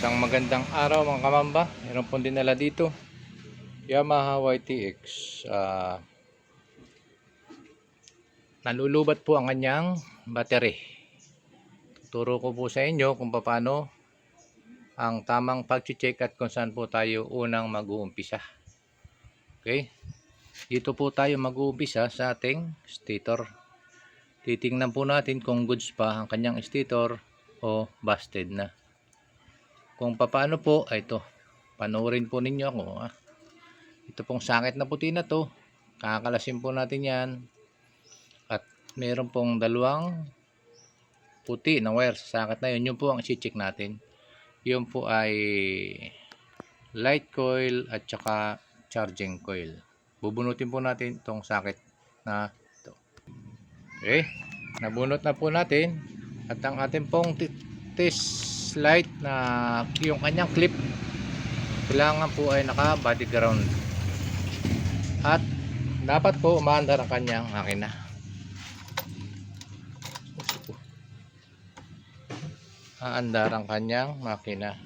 Isang magandang araw mga kamamba. Meron pong dinala dito. Yamaha YTX. Ah, nalulubat po ang kanyang battery. Turo ko po sa inyo kung paano ang tamang pag-check at kung saan po tayo unang mag-uumpisa. Okay? Dito po tayo mag-uumpisa sa ating stator. Titingnan po natin kung goods pa ang kanyang stator o busted na. Kung paano po, ay ito. Panoorin po ninyo ako. Ah. Ito pong sakit na puti na to. Kakalasin po natin yan. At meron pong dalawang puti na wire sa sakit na yun. Yun po ang isi-check natin. Yun po ay light coil at saka charging coil. Bubunutin po natin itong sakit na ito. Okay. Nabunot na po natin. At ang ating pong t- test light na yung kanyang clip. Kailangan po ay naka body ground at dapat po umaandar ang kanyang makina. Aandar ang kanyang makina.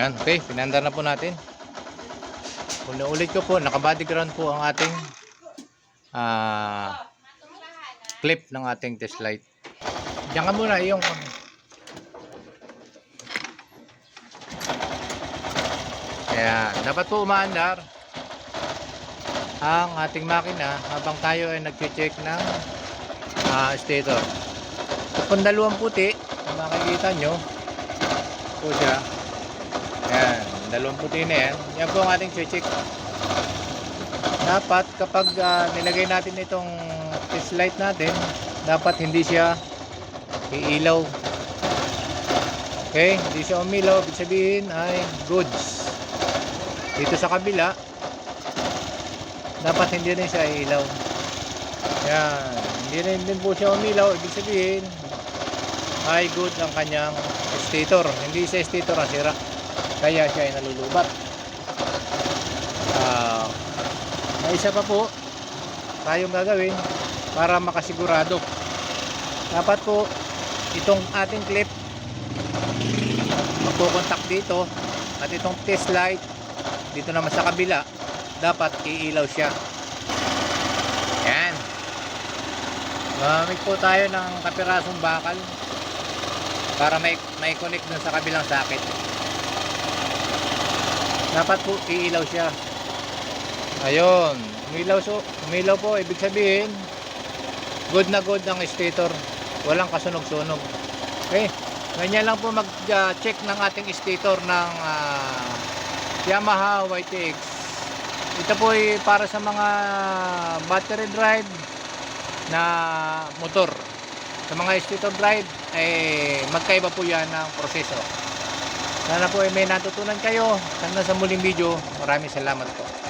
Yan okay. Pinandar na po natin. Ulit ko po naka body ground po ang ating ah clip ng ating test light. Diyan ka muna yung Kaya dapat po umaandar ang ating makina habang tayo ay nagche-check ng ah, stator. Pong dalawang puti, kung makikita nyo, po siya. Yan, dalawang puti na yan. Yan po ang ating check. Dapat kapag ah, nilagay natin itong test light natin, dapat hindi siya iilaw. Okay, hindi siya umilaw, ibig sabihin ay goods. Dito sa kabila, dapat hindi rin siya ilaw. Yan. Hindi rin din po siya umilaw. Ibig sabihin, ay good ang kanyang stator. Hindi sa stator ang sira. Kaya siya ay nalulubat. Ah, may isa pa po tayong gagawin para makasigurado. Dapat po itong ating clip magkukontak dito at itong test light dito naman sa kabila dapat iilaw siya. Yan. Gamit po tayo ng kapirasong bakal para may, may connect dun sa kabilang socket. Dapat po iilaw siya. Ayun. Umilaw, so, umilaw po. Ibig sabihin good na good ang stator. Walang kasunog-sunog. Okay. Ganyan lang po mag uh, check ng ating stator ng uh, Yamaha YTX ito po ay para sa mga battery drive na motor. Sa mga stator drive eh magkaiba po yan ng proseso. Sana po ay may natutunan kayo. Sana sa muling video maraming salamat po